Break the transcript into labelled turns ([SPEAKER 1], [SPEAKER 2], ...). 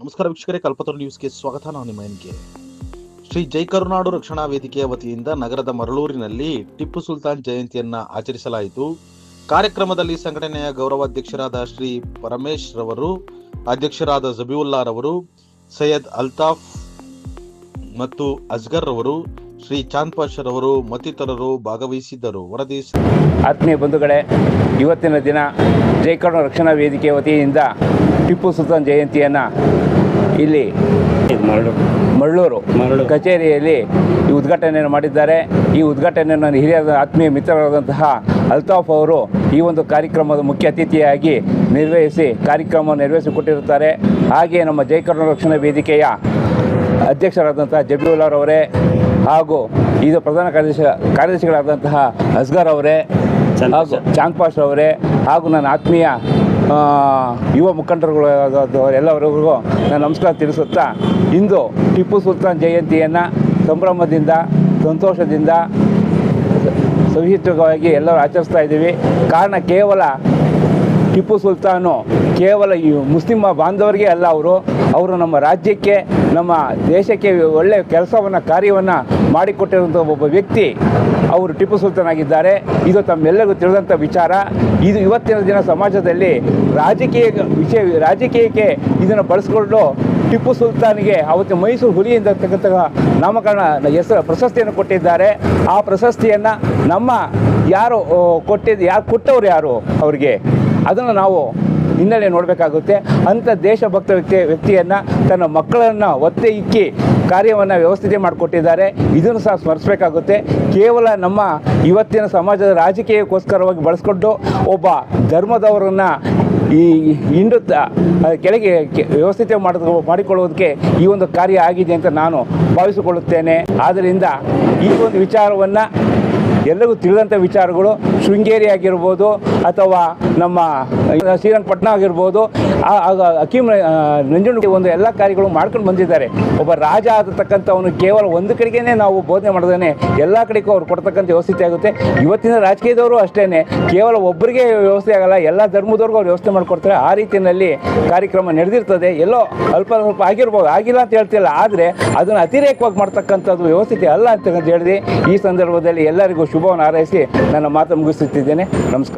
[SPEAKER 1] ನಮಸ್ಕಾರ ವೀಕ್ಷಕರೇ, ಕಲ್ಪತರು ನ್ಯೂಸ್ಗೆ ಸ್ವಾಗತ. ನಾನು ನಿಮ್ಮ ಶ್ರೀ ಜೈ ಕರುನಾಡು ರಕ್ಷಣಾ ವೇದಿಕೆಯ ವತಿಯಿಂದ ನಗರದ ಮರಳೂರಿನಲ್ಲಿ ಟಿಪ್ಪು ಸುಲ್ತಾನ್ ಜಯಂತಿಯನ್ನ ಆಚರಿಸಲಾಯಿತು. ಕಾರ್ಯಕ್ರಮದಲ್ಲಿ ಸಂಘಟನೆಯ ಗೌರವಾಧ್ಯಕ್ಷರಾದ ಶ್ರೀ ಪರಮೇಶ್ ರವರು, ಅಧ್ಯಕ್ಷರಾದ ಜಬೀವುಲ್ಲಾರವರು ಸೈಯದ್ ಅಲ್ತಾಫ್ ಮತ್ತು ಅಜ್ಗರ್ ರವರು ಶ್ರೀ ಚಾಂದ್ ಪಾಷರವರು ಮತ್ತಿತರರು ಭಾಗವಹಿಸಿದ್ದರು. ವರದಿ
[SPEAKER 2] ಆತ್ಮೀಯ ಬಂಧುಗಳೇ ಇವತ್ತಿನ ದಿನ ಜೈಕರ್ಣ ರಕ್ಷಣಾ ವೇದಿಕೆ ವತಿಯಿಂದ ಟಿಪ್ಪು ಸುಲ್ತಾನ್ ಜಯಂತಿಯನ್ನು ಇಲ್ಲಿ ಮಳ್ಳೂರು
[SPEAKER 3] ಮರಳು.
[SPEAKER 2] ಕಚೇರಿಯಲ್ಲಿ ಈ ಉದ್ಘಾಟನೆಯನ್ನು ಮಾಡಿದ್ದಾರೆ. ಈ ಉದ್ಘಾಟನೆಯನ್ನು ನನ್ನ ಹಿರಿಯ ಆತ್ಮೀಯ ಮಿತ್ರರಾದಂತಹ ಅಲ್ತಾಫ್ ಅವರು ಈ ಒಂದು ಕಾರ್ಯಕ್ರಮದ ಮುಖ್ಯ ಅತಿಥಿಯಾಗಿ ನಿರ್ವಹಿಸಿ ಕಾರ್ಯಕ್ರಮವನ್ನು ನೆರವೇರಿಸಿಕೊಟ್ಟಿರುತ್ತಾರೆ. ಹಾಗೆಯೇ ನಮ್ಮ ಜೈಕರ್ಣ ರಕ್ಷಣಾ ವೇದಿಕೆಯ ಅಧ್ಯಕ್ಷರಾದಂತಹ ಜಬೀವುಲ್ಲಾರವರೇ ಹಾಗೂ ಇದು ಪ್ರಧಾನ ಕಾರ್ಯದರ್ಶಿ ಕಾರ್ಯದರ್ಶಿಗಳಾದಂತಹ ಅಸ್ಗರ್ ಅವರೇ ಹಾಗೂ ಚಾಂದ್ ಪಾಷ್ ಅವರೇ ಹಾಗೂ ನನ್ನ ಆತ್ಮೀಯ ಯುವ ಮುಖಂಡರುಗಳು ಎಲ್ಲರಿಗೂ ನಾನು ನಮಸ್ಕಾರ ತಿಳಿಸುತ್ತಾ ಇಂದು ಟಿಪ್ಪು ಸುಲ್ತಾನ್ ಜಯಂತಿಯನ್ನು ಸಂಭ್ರಮದಿಂದ ಸಂತೋಷದಿಂದ ಸವಿಹಿತವಾಗಿ ಎಲ್ಲರೂ ಆಚರಿಸ್ತಾ ಇದ್ದೀವಿ. ಕಾರಣ ಕೇವಲ ಟಿಪ್ಪು ಸುಲ್ತಾನು ಕೇವಲ ಈ ಮುಸ್ಲಿಮ ಬಾಂಧವರಿಗೆ ಅಲ್ಲ ಅವರು ಅವರು ನಮ್ಮ ರಾಜ್ಯಕ್ಕೆ ನಮ್ಮ ದೇಶಕ್ಕೆ ಒಳ್ಳೆಯ ಕೆಲಸವನ್ನು ಕಾರ್ಯವನ್ನು ಮಾಡಿಕೊಟ್ಟಿರುವಂಥ ಒಬ್ಬ ವ್ಯಕ್ತಿ ಅವರು ಟಿಪ್ಪು ಸುಲ್ತಾನ್ ಆಗಿದ್ದಾರೆ. ಇದು ತಮ್ಮೆಲ್ಲರಿಗೂ ತಿಳಿದಂಥ ವಿಚಾರ. ಇದು ಇವತ್ತಿನ ದಿನ ಸಮಾಜದಲ್ಲಿ ರಾಜಕೀಯ ವಿಷಯ, ರಾಜಕೀಯಕ್ಕೆ ಇದನ್ನು ಬಳಸಿಕೊಂಡು ಟಿಪ್ಪು ಸುಲ್ತಾನ್ಗೆ ಅವತ್ತು ಮೈಸೂರು ಹುಲಿಯಿಂದ ತಕ್ಕಂತಹ ನಾಮಕರಣ, ಹೆಸರು, ಪ್ರಶಸ್ತಿಯನ್ನು ಕೊಟ್ಟಿದ್ದಾರೆ. ಆ ಪ್ರಶಸ್ತಿಯನ್ನು ನಮ್ಮ ಯಾರು ಕೊಟ್ಟಿದ್ದು, ಯಾರು, ಕೊಟ್ಟವ್ರು ಯಾರು ಅವರಿಗೆ? ಅದನ್ನು ನಾವು ಹಿನ್ನೆಲೆ ನೋಡಬೇಕಾಗುತ್ತೆ. ಅಂಥ ದೇಶಭಕ್ತ ವ್ಯಕ್ತಿ, ವ್ಯಕ್ತಿಯನ್ನು ತನ್ನ ಮಕ್ಕಳನ್ನು ಒತ್ತೆ ಇಕ್ಕಿ ಕಾರ್ಯವನ್ನು ವ್ಯವಸ್ಥಿತ ಮಾಡಿಕೊಟ್ಟಿದ್ದಾರೆ. ಇದನ್ನು ಸಹ ಸ್ಮರಿಸಬೇಕಾಗುತ್ತೆ. ಕೇವಲ ನಮ್ಮ ಇವತ್ತಿನ ಸಮಾಜದ ರಾಜಕೀಯಕ್ಕೋಸ್ಕರವಾಗಿ ಬಳಸ್ಕೊಂಡು ಒಬ್ಬ ಧರ್ಮದವರನ್ನು ಈ ಹಿಂಡು ಕೆಳಗೆ ವ್ಯವಸ್ಥಿತ ಮಾಡ ಮಾಡಿಕೊಳ್ಳುವುದಕ್ಕೆ ಈ ಒಂದು ಕಾರ್ಯ ಆಗಿದೆ ಅಂತ ನಾನು ಭಾವಿಸಿಕೊಳ್ಳುತ್ತೇನೆ. ಆದ್ದರಿಂದ ಈ ಒಂದು ವಿಚಾರವನ್ನು ಎಲ್ಲರಿಗೂ ತಿಳಿದಂಥ ವಿಚಾರಗಳು, ಶೃಂಗೇರಿ ಆಗಿರ್ಬೋದು ಅಥವಾ ನಮ್ಮ ಶ್ರೀರಂಗಪಟ್ಟಣ ಆಗಿರ್ಬೋದು ಅಕೀಮ್ ನಂಜುಂಡಿ ಒಂದು ಎಲ್ಲ ಕಾರ್ಯಗಳು ಮಾಡ್ಕೊಂಡು ಬಂದಿದ್ದಾರೆ. ಒಬ್ಬ ರಾಜ ಆಗತಕ್ಕಂಥವನು ಕೇವಲ ಒಂದು ಕಡೆಗೇನೆ ನಾವು ಬೋಧನೆ ಮಾಡಿದ್ರೆ ಎಲ್ಲ ಕಡೆಗೂ ಅವ್ರು ಕೊಡ್ತಕ್ಕಂಥ ವ್ಯವಸ್ಥೆ ಆಗುತ್ತೆ. ಇವತ್ತಿನ ರಾಜಕೀಯದವರು ಅಷ್ಟೇ ಕೇವಲ ಒಬ್ಬರಿಗೆ ವ್ಯವಸ್ಥೆ ಆಗಲ್ಲ, ಎಲ್ಲ ಧರ್ಮದವ್ರಿಗೂ ಅವ್ರು ವ್ಯವಸ್ಥೆ ಮಾಡಿಕೊಡ್ತಾರೆ. ಆ ರೀತಿಯಲ್ಲಿ ಕಾರ್ಯಕ್ರಮ ನಡೆದಿರ್ತದೆ. ಎಲ್ಲೋ ಅಲ್ಪ ಸ್ವಲ್ಪ ಆಗಿರ್ಬೋದು, ಆಗಿಲ್ಲ ಅಂತ ಹೇಳ್ತಿಲ್ಲ, ಆದರೆ ಅದನ್ನು ಅತಿರೇಕವಾಗಿ ಮಾಡ್ತಕ್ಕಂಥದ್ದು ವ್ಯವಸ್ಥೆ ಅಲ್ಲ ಅಂತ ಹೇಳಿದೆ, ಈ ಸಂದರ್ಭದಲ್ಲಿ ಎಲ್ಲರಿಗೂ ಶುಭವನ್ನು ಹಾರೈಸಿ ನನ್ನ ಮಾತು ಮುಗಿಸುತ್ತಿದ್ದೇನೆ. ನಮಸ್ಕಾರ.